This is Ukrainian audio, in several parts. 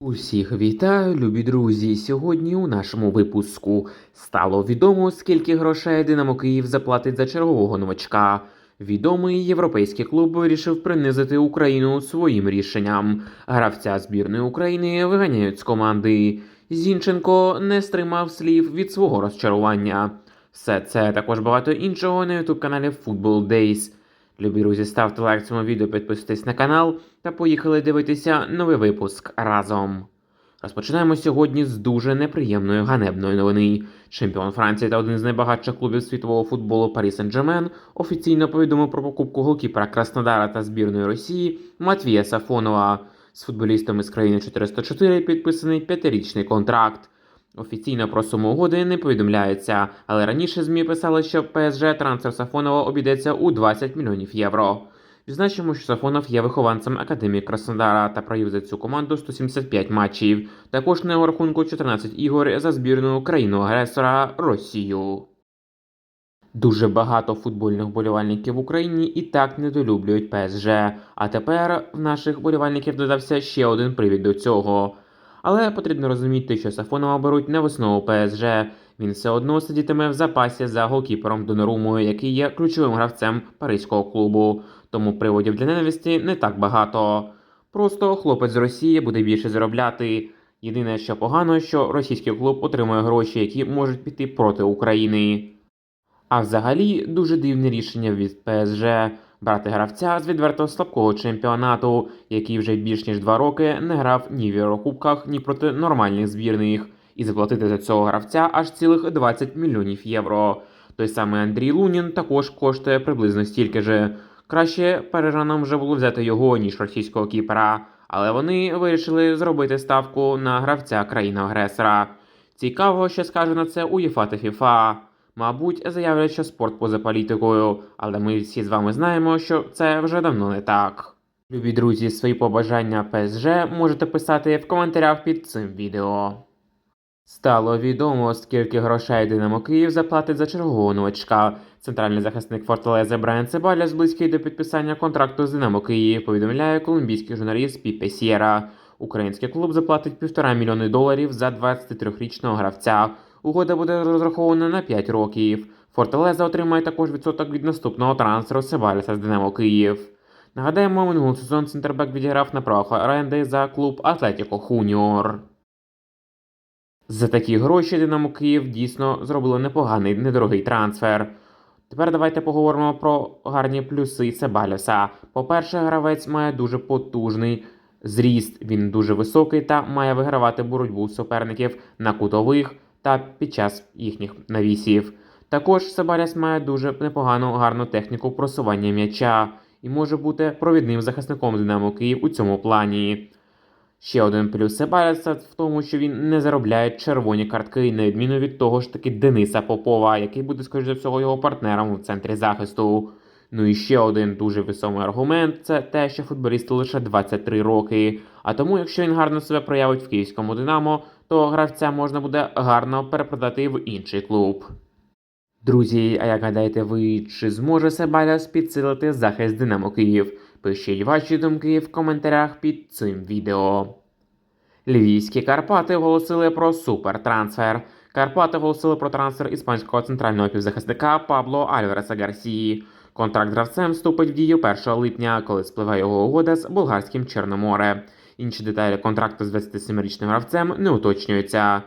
Усіх вітаю, любі друзі. Сьогодні у нашому випуску стало відомо, скільки грошей Динамо Київ заплатить за чергового новачка. Відомий європейський клуб вирішив принизити Україну своїм рішенням. Гравця збірної України виганяють з команди. Зінченко не стримав слів від свого розчарування. Все це також багато іншого на ютуб каналі Football Days. Любі друзі, ставте лайк цьому відео, підписуйтесь на канал та поїхали дивитися новий випуск разом. Розпочинаємо сьогодні з дуже неприємної ганебної новини. Чемпіон Франції та один з найбагатших клубів світового футболу Парі Сен-Джермен офіційно повідомив про покупку голкіпера Краснодара та збірної Росії Матвія Сафонова. З футболістом із країни 404 підписаний п'ятирічний контракт. Офіційно про суму угоди не повідомляється, але раніше ЗМІ писали, що ПСЖ трансфер Сафонова обійдеться у 20 мільйонів євро. Відзначимо, що Сафонов є вихованцем Академії Краснодара та провів за цю команду 175 матчів. Також на його рахунку 14 ігор за збірну країну-агресора Росію. Дуже багато футбольних болівальників в Україні і так недолюблюють ПСЖ. А тепер в наших болівальників додався ще один привід до цього. Але потрібно розуміти, що Сафонова беруть не в основу ПСЖ. Він все одно сидітиме в запасі за голкіпером Донорумою, який є ключовим гравцем паризького клубу. Тому приводів для ненависті не так багато. Просто хлопець з Росії буде більше заробляти. Єдине, що погано, що російський клуб отримує гроші, які можуть піти проти України. А взагалі дуже дивне рішення від ПСЖ брати гравця з відверто слабкого чемпіонату, який вже більш ніж два роки не грав ні в Єврокубках, ні проти нормальних збірних, і заплатити за цього гравця аж цілих 20 мільйонів євро. Той самий Андрій Лунін також коштує приблизно стільки же. Краще парижанам вже було взяти його, ніж російського кіпера, але вони вирішили зробити ставку на гравця країни-агресора. Цікаво, що скаже на це УЄФА та ФІФА. Мабуть, заявлять, що спорт поза політикою, але ми всі з вами знаємо, що це вже давно не так. Любі друзі, свої побажання ПСЖ можете писати в коментарях під цим відео. Стало відомо, скільки грошей Динамо Київ заплатить за чергового новачка. Центральний захисник Форталези Брайан Цебаляс близький до підписання контракту з Динамо Київ, повідомляє колумбійський журналіст Піпе Сєра. Український клуб заплатить півтора мільйони доларів за 23-річного гравця. Угода буде розрахована на 5 років. Форталеза отримає також відсоток від наступного трансферу Себаліса з Динамо Київ. Нагадаємо, минулий сезон Центрбек відіграв на правах оренди за клуб Атлетіко Хуніор. За такі гроші Динамо Київ дійсно зробили непоганий недорогий трансфер. Тепер давайте поговоримо про гарні плюси Себаліса. По-перше, гравець має дуже потужний зріст, він дуже високий та має вигравати боротьбу суперників на кутових та під час їхніх навісів. Також Себаліс має дуже непогану гарну техніку просування м'яча і може бути провідним захисником Динамо Київ у цьому плані. Ще один плюс Себаліса в тому, що він не заробляє червоні картки, на відміну від того ж таки Дениса Попова, який буде, скоріш за всього, його партнером в центрі захисту. Ну і ще один дуже висомий аргумент це те, що футболісту лише 23 роки. А тому, якщо він гарно себе проявить в київському Динамо, то гравця можна буде гарно перепродати в інший клуб. Друзі, а як гадаєте ви, чи зможе Себаляс підсилити захист Динамо Київ? Пишіть ваші думки в коментарях під цим відео. Львівські Карпати оголосили про супертрансфер. Карпати оголосили про трансфер іспанського центрального півзахисника Пабло Альвареса Гарсії. Контракт гравцем вступить в дію 1 липня, коли спливає його угода з болгарським Чорноморе. Інші деталі контракту з 27-річним гравцем не уточнюються.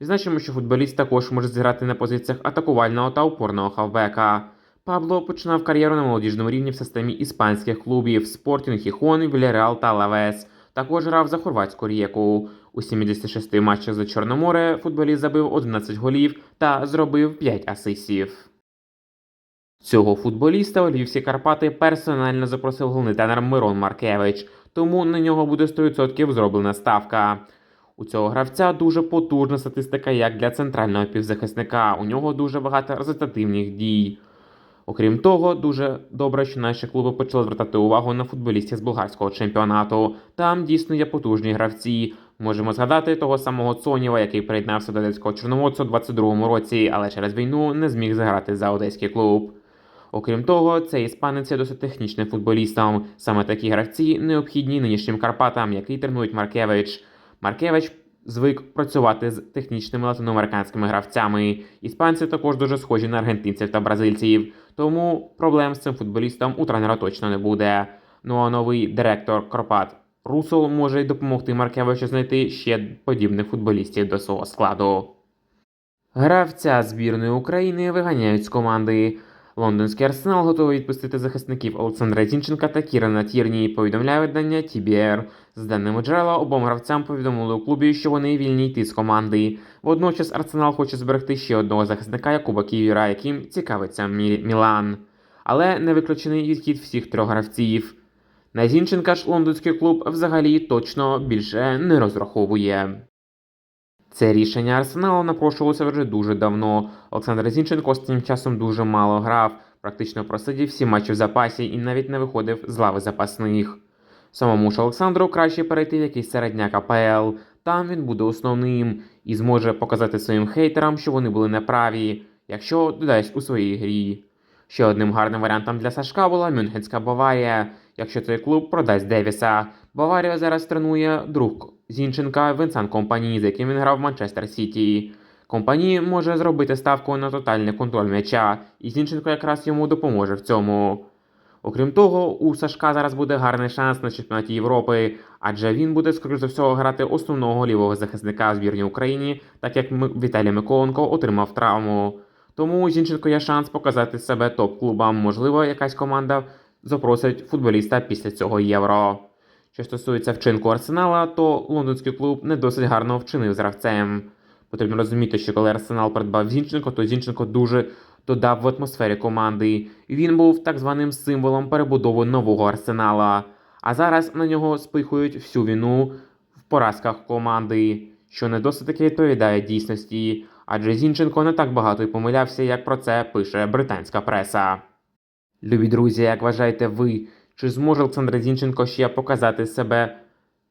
Відзначимо, що футболіст також може зіграти на позиціях атакувального та опорного хавбека. Пабло починав кар'єру на молодіжному рівні в системі іспанських клубів Спортінг Хіхон, Вільяреал та Лавес. Також грав за хорватську рієку. У 76 матчах за Чорноморе футболіст забив 11 голів та зробив 5 асистів. Цього футболіста у Львівські Карпати персонально запросив головний тренер Мирон Маркевич, тому на нього буде 100% зроблена ставка. У цього гравця дуже потужна статистика як для центрального півзахисника. У нього дуже багато результативних дій. Окрім того, дуже добре, що наші клуби почали звертати увагу на футболістів з болгарського чемпіонату. Там дійсно є потужні гравці. Можемо згадати того самого Цоніва, який приєднався до одеського чорноморця у 22-му році, але через війну не зміг заграти за одеський клуб. Окрім того, цей іспанець є досить технічним футболістом. Саме такі гравці необхідні нинішнім Карпатам, який тренують Маркевич. Маркевич звик працювати з технічними латиноамериканськими гравцями. Іспанці також дуже схожі на аргентинців та бразильців, тому проблем з цим футболістом у тренера точно не буде. Ну а новий директор Карпат Русол може й допомогти Маркевичу знайти ще подібних футболістів до свого складу. Гравця збірної України виганяють з команди. Лондонський арсенал готовий відпустити захисників Олександра Зінченка та Кірана Тірні, повідомляє видання TBR. З даними джерела, обом гравцям повідомили у клубі, що вони вільні йти з команди. Водночас Арсенал хоче зберегти ще одного захисника Якуба Ківіра, яким цікавиться Мі- Мілан. Але не виключений відхід всіх трьох гравців. На Зінченка ж лондонський клуб взагалі точно більше не розраховує. Це рішення Арсеналу напрошувалося вже дуже давно. Олександр Зінченко останнім часом дуже мало грав, практично просидів всі матчі в запасі і навіть не виходив з лави запасних. Самому ж Олександру краще перейти в якийсь середняк АПЛ. Там він буде основним і зможе показати своїм хейтерам, що вони були неправі, якщо додасть у своїй грі. Ще одним гарним варіантом для Сашка була Мюнхенська Баварія, якщо цей клуб продасть Девіса. Баварія зараз тренує друг Зінченка Венсан Компані, з яким він грав в Манчестер Сіті. Компані може зробити ставку на тотальний контроль м'яча, і Зінченко якраз йому допоможе в цьому. Окрім того, у Сашка зараз буде гарний шанс на чемпіонаті Європи, адже він буде, скоріш за всього, грати основного лівого захисника в збірній Україні, так як Віталій Миколенко отримав травму. Тому Зінченко є шанс показати себе топ-клубам. Можливо, якась команда запросить футболіста після цього євро. Що стосується вчинку Арсенала, то лондонський клуб не досить гарно вчинив з гравцем. Потрібно розуміти, що коли Арсенал придбав Зінченко, то Зінченко дуже додав в атмосфері команди. Він був так званим символом перебудови нового арсенала. А зараз на нього спихують всю вину в поразках команди, що не досить таки відповідає дійсності, адже Зінченко не так багато й помилявся, як про це пише британська преса. Любі друзі, як вважаєте ви, чи зможе Олександр Зінченко ще показати себе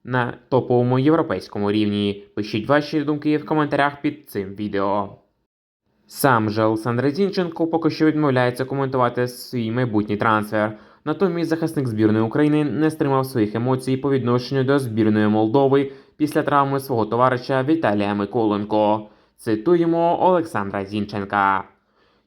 на топовому європейському рівні? Пишіть ваші думки в коментарях під цим відео. Сам же Олександр Зінченко поки що відмовляється коментувати свій майбутній трансфер. Натомість захисник збірної України не стримав своїх емоцій по відношенню до збірної Молдови після травми свого товариша Віталія Миколенко. Цитуємо Олександра Зінченка.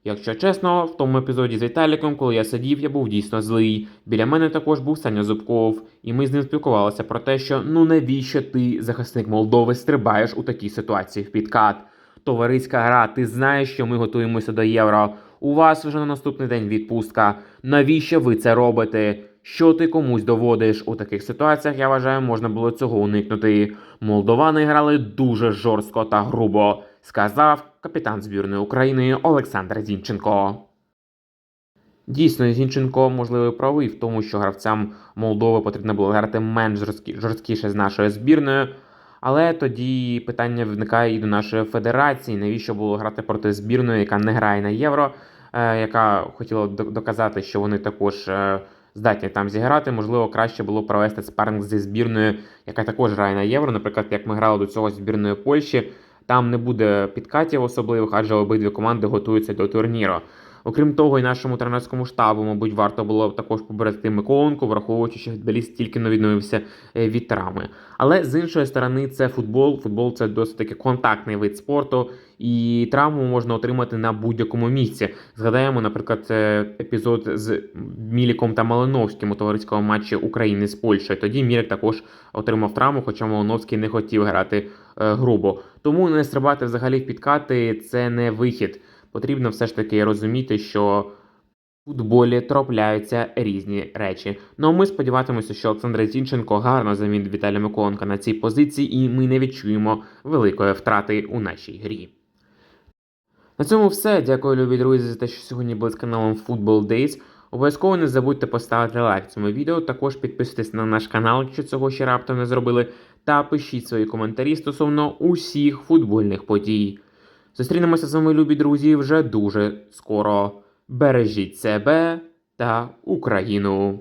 Якщо чесно, в тому епізоді з Віталіком, коли я сидів, я був дійсно злий. Біля мене також був Саня Зубков, і ми з ним спілкувалися про те, що ну навіщо ти, захисник Молдови, стрибаєш у такій ситуації в підкат. Товариська гра, ти знаєш, що ми готуємося до євро. У вас вже на наступний день відпустка. Навіщо ви це робите? Що ти комусь доводиш? У таких ситуаціях, я вважаю, можна було цього уникнути. Молдовани грали дуже жорстко та грубо, сказав капітан збірної України Олександр Зінченко. Дійсно, Зінченко, можливо, правий в тому, що гравцям Молдови потрібно було грати менш жорсткіше з нашою збірною. Але тоді питання виникає і до нашої федерації, навіщо було грати проти збірної, яка не грає на євро, е, яка хотіла доказати, що вони також е, здатні там зіграти. Можливо, краще було провести спарринг зі збірною, яка також грає на євро. Наприклад, як ми грали до цього з збірною Польщі, там не буде підкатів особливих, адже обидві команди готуються до турніру. Окрім того, і нашому тренерському штабу, мабуть, варто було також поберегти Миколенко, враховуючи, що футболіст тільки не відновився е, від травми. Але з іншої сторони, це футбол. Футбол це досить таки контактний вид спорту, і травму можна отримати на будь-якому місці. Згадаємо, наприклад, е, епізод з Міліком та Малиновським у товариському матчі України з Польщею. Тоді Мілік також отримав травму, хоча Малиновський не хотів грати е, грубо. Тому не стрибати взагалі в підкати це не вихід. Потрібно все ж таки розуміти, що в футболі трапляються різні речі. Ну а ми сподіватимемося, що Олександр Зінченко гарно замінить Віталія Миколенка на цій позиції, і ми не відчуємо великої втрати у нашій грі. На цьому все. Дякую, любі друзі, за те, що сьогодні були з каналом Football Days. Обов'язково не забудьте поставити лайк цьому відео. Також підписуйтесь на наш канал, якщо цього ще раптом не зробили. Та пишіть свої коментарі стосовно усіх футбольних подій. Зустрінемося з вами, любі друзі, вже дуже скоро. Бережіть себе та Україну!